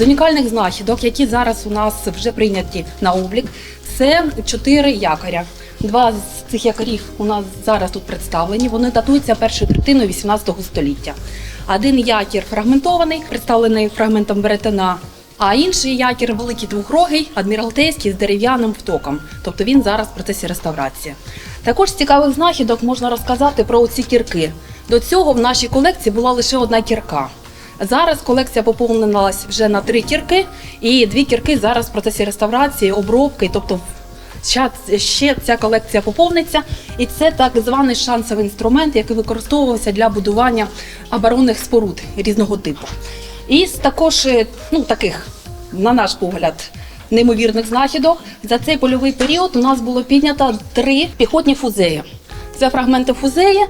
унікальних знахідок, які зараз у нас вже прийняті на облік, це чотири якоря. Два з цих якорів у нас зараз тут представлені. Вони датуються першою третиною 18 століття. Один якір фрагментований, представлений фрагментом беретина, а інший якір великий двохрогий, адміралтейський з дерев'яним втоком. Тобто він зараз в процесі реставрації. Також з цікавих знахідок можна розказати про ці кірки. До цього в нашій колекції була лише одна кірка. Зараз колекція поповнилась вже на три кірки, і дві кірки зараз в процесі реставрації, обробки. Тобто ще, ця колекція поповниться. І це так званий шансовий інструмент, який використовувався для будування оборонних споруд різного типу. І також е, ну, таких, на наш погляд, неймовірних знахідок. За цей польовий період у нас було піднято три піхотні фузеї. Це фрагменти фузеї,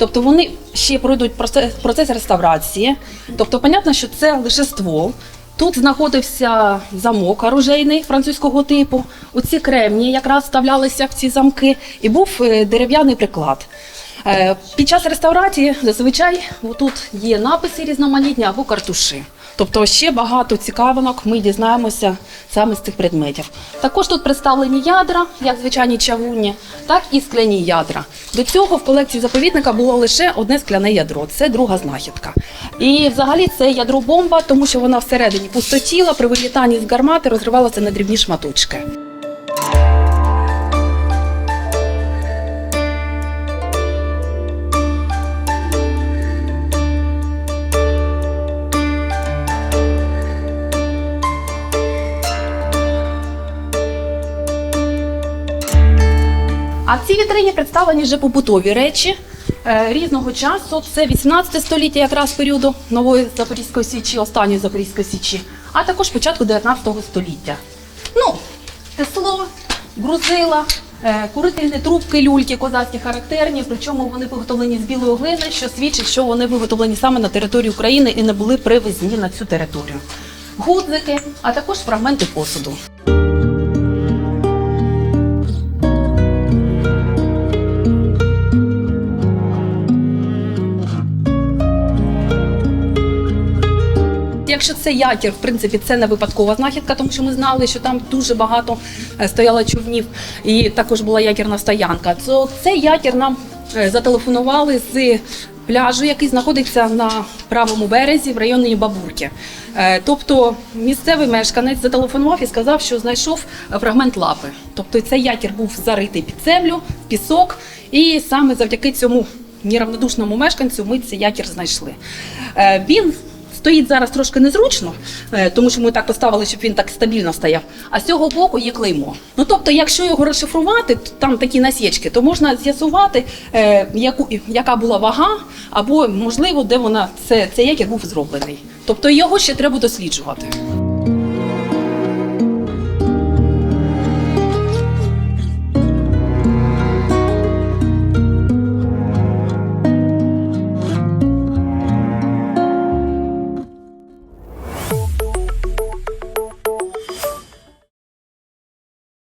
тобто вони ще пройдуть процес, процес реставрації. Тобто, понятно, що це лише ствол. Тут знаходився замок оружейний французького типу. Оці кремні якраз вставлялися в ці замки, і був е, дерев'яний приклад. Е, Під час реставрації зазвичай тут є написи різноманітні або картуші. Тобто ще багато цікавинок ми дізнаємося саме з цих предметів. Також тут представлені ядра, як звичайні чавунні, так і скляні ядра. До цього в колекції заповідника було лише одне скляне ядро. Це друга знахідка. І взагалі це ядро бомба, тому що вона всередині пустотіла, при вилітанні з гармати розривалася на дрібні шматочки. А в цій вітрині представлені вже побутові речі е, різного часу. Це 18 століття, якраз періоду нової Запорізької січі, останньої Запорізької січі, а також початку 19 століття. Ну, тесло, грузила, е, курительні трубки, люльки козацькі характерні, причому вони виготовлені з білої глини, що свідчить, що вони виготовлені саме на території України і не були привезені на цю територію. Гудзики, а також фрагменти посуду. Якщо це якір, в принципі, це не випадкова знахідка, тому що ми знали, що там дуже багато е, стояло човнів, і також була якірна стоянка. То цей якір нам е, зателефонували з пляжу, який знаходиться на правому березі в районі Бабурки. Е, Тобто місцевий мешканець зателефонував і сказав, що знайшов фрагмент лапи. Тобто цей якір був заритий під землю, пісок, і саме завдяки цьому неравнодушному мешканцю ми цей якір знайшли. Він Стоїть зараз трошки незручно, е, тому що ми так поставили, щоб він так стабільно стояв. А з цього боку є клеймо. Ну тобто, якщо його розшифрувати, то там такі насічки, то можна з'ясувати, е, яку яка була вага, або можливо, де вона це цей якір був зроблений. Тобто його ще треба досліджувати.